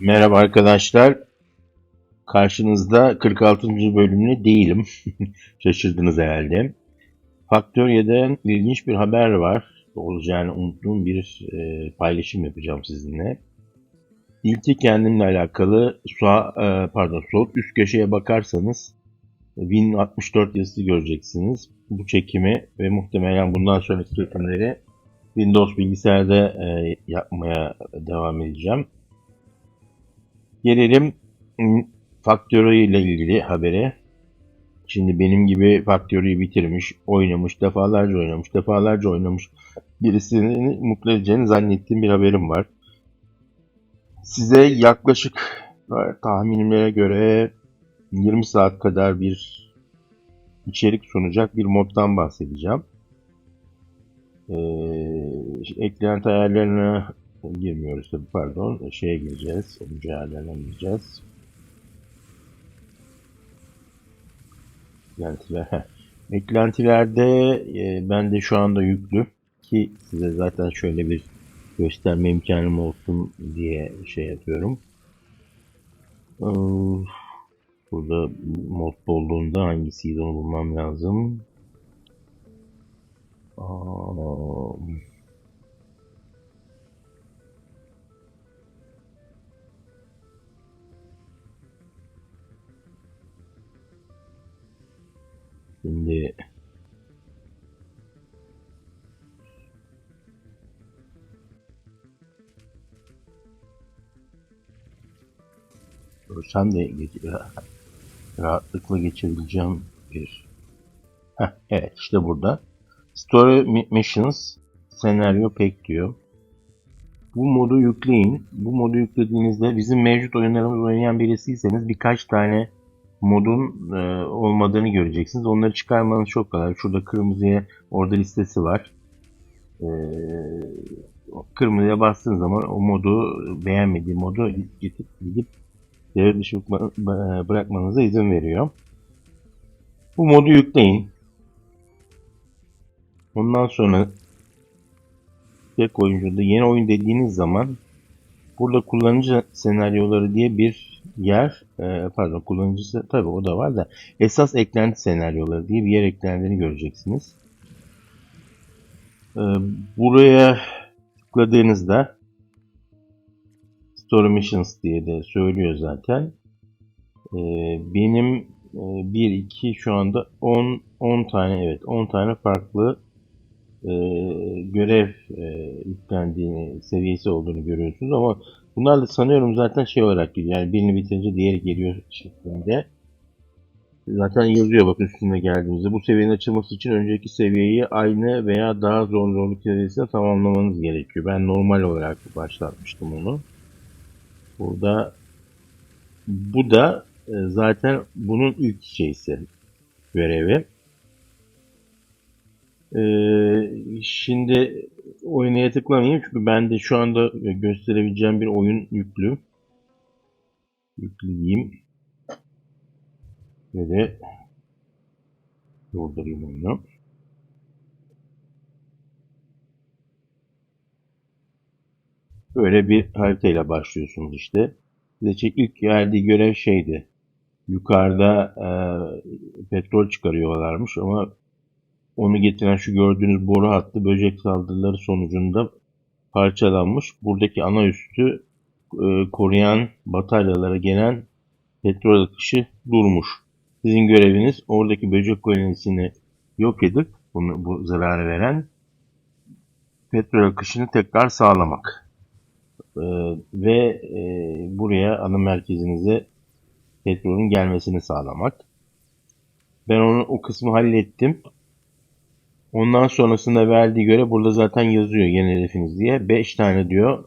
Merhaba arkadaşlar. Karşınızda 46. bölümle değilim. Şaşırdınız herhalde. Faktöriyeden ilginç bir haber var. Olacağını unuttuğum bir e, paylaşım yapacağım sizinle. İlki kendimle alakalı sağ, e, pardon sol üst köşeye bakarsanız Win 64 yazısı göreceksiniz. Bu çekimi ve muhtemelen bundan sonraki çekimleri Windows bilgisayarda e, yapmaya devam edeceğim. Gelelim Factory ile ilgili habere. Şimdi benim gibi Factory'yi bitirmiş, oynamış, defalarca oynamış, defalarca oynamış birisini mutlu edeceğini zannettiğim bir haberim var. Size yaklaşık tahminimlere göre 20 saat kadar bir içerik sunacak bir moddan bahsedeceğim. Ee, eklenti ayarlarına girmiyoruz tabii pardon. Şeye gireceğiz. Oyuncu ayarlarına gireceğiz. Eklentiler. Eklentilerde e, ben de şu anda yüklü ki size zaten şöyle bir gösterme imkanım olsun diye şey yapıyorum. Ee, Burada mod olduğunda hangisiydi onu bulmam lazım. Aa, Şimdi Görsem de geç- rahatlıkla geçebileceğim bir Heh, evet işte burada Story Mi- Missions Senaryo Pack diyor. Bu modu yükleyin. Bu modu yüklediğinizde bizim mevcut oyunlarımızı oynayan birisiyseniz birkaç tane modun e, olmadığını göreceksiniz. Onları çıkarmanız çok kolay. Şurada kırmızıya orada listesi var. E, kırmızıya bastığınız zaman o modu beğenmediği modu gidip gidip devre dışı bırakma- bırakmanıza izin veriyor. Bu modu yükleyin. Ondan sonra tek oyuncuda yeni oyun dediğiniz zaman burada kullanıcı senaryoları diye bir yer e, pardon kullanıcısı tabi o da var da esas eklenti senaryoları diye bir yer eklendiğini göreceksiniz. E, buraya tıkladığınızda Story Missions diye de söylüyor zaten. E, benim 1 2 şu anda 10 10 tane evet 10 tane farklı e, görev e, yüklendiğini, seviyesi olduğunu görüyorsunuz ama bunlar da sanıyorum zaten şey olarak gidiyor. Yani birini bitirince diğeri geliyor şeklinde. Zaten yazıyor bakın üstüne geldiğimizde. Bu seviyenin açılması için önceki seviyeyi aynı veya daha zor zorluk seviyesine tamamlamanız gerekiyor. Ben normal olarak başlatmıştım onu. Burada bu da e, zaten bunun ilk şeysi görevi. Ee, şimdi oynaya tıklamayayım çünkü ben de şu anda gösterebileceğim bir oyun yüklü. Yükleyeyim. Ve de durdurayım oyunu. Böyle bir haritayla başlıyorsunuz işte. Size ilk verdiği görev şeydi. Yukarıda e, petrol çıkarıyorlarmış ama onu getiren şu gördüğünüz boru hattı böcek saldırıları sonucunda parçalanmış. Buradaki ana üstü e, koruyan bataryalara gelen petrol akışı durmuş. Sizin göreviniz oradaki böcek kolonisini yok edip bunu, bu zararı veren petrol akışını tekrar sağlamak. E, ve e, buraya ana merkezinize petrolün gelmesini sağlamak. Ben onu o kısmı hallettim. Ondan sonrasında verdiği göre burada zaten yazıyor yeni hedefiniz diye. 5 tane diyor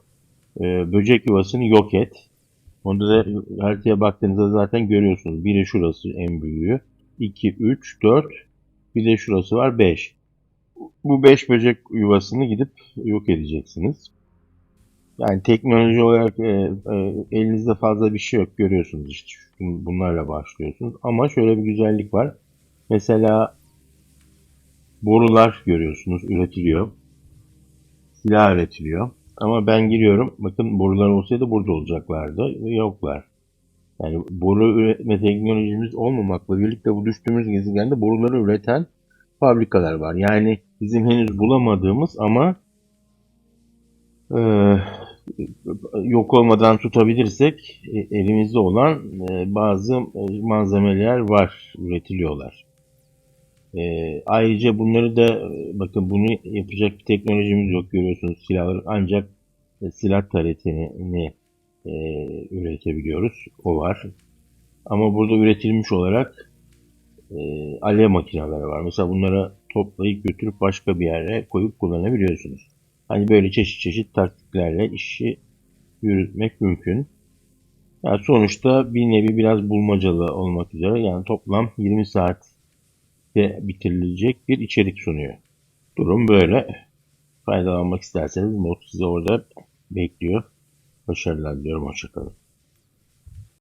e, böcek yuvasını yok et. Onda da haritaya baktığınızda zaten görüyorsunuz. Biri şurası en büyüğü. 2, 3, 4. Bir de şurası var 5. Bu 5 böcek yuvasını gidip yok edeceksiniz. Yani teknoloji olarak e, e, elinizde fazla bir şey yok görüyorsunuz işte. Bunlarla başlıyorsunuz. Ama şöyle bir güzellik var. Mesela borular görüyorsunuz üretiliyor. Silah üretiliyor. Ama ben giriyorum. Bakın borular olsaydı burada olacaklardı. Yoklar. Yani boru üretme teknolojimiz olmamakla birlikte bu düştüğümüz gezegende boruları üreten fabrikalar var. Yani bizim henüz bulamadığımız ama e, yok olmadan tutabilirsek e, elimizde olan e, bazı e, malzemeler var, üretiliyorlar. E, ayrıca bunları da e, bakın bunu yapacak bir teknolojimiz yok görüyorsunuz silahları ancak e, silah taretini e, üretebiliyoruz. O var. Ama burada üretilmiş olarak e, alev makineleri var. Mesela bunları toplayıp götürüp başka bir yere koyup kullanabiliyorsunuz. Hani böyle çeşit çeşit taktiklerle işi yürütmek mümkün. Yani sonuçta bir nevi biraz bulmacalı olmak üzere yani toplam 20 saatte bitirilecek bir içerik sunuyor. Durum böyle. Faydalanmak isterseniz mod sizi orada bekliyor. Başarılar diliyorum. Hoşçakalın.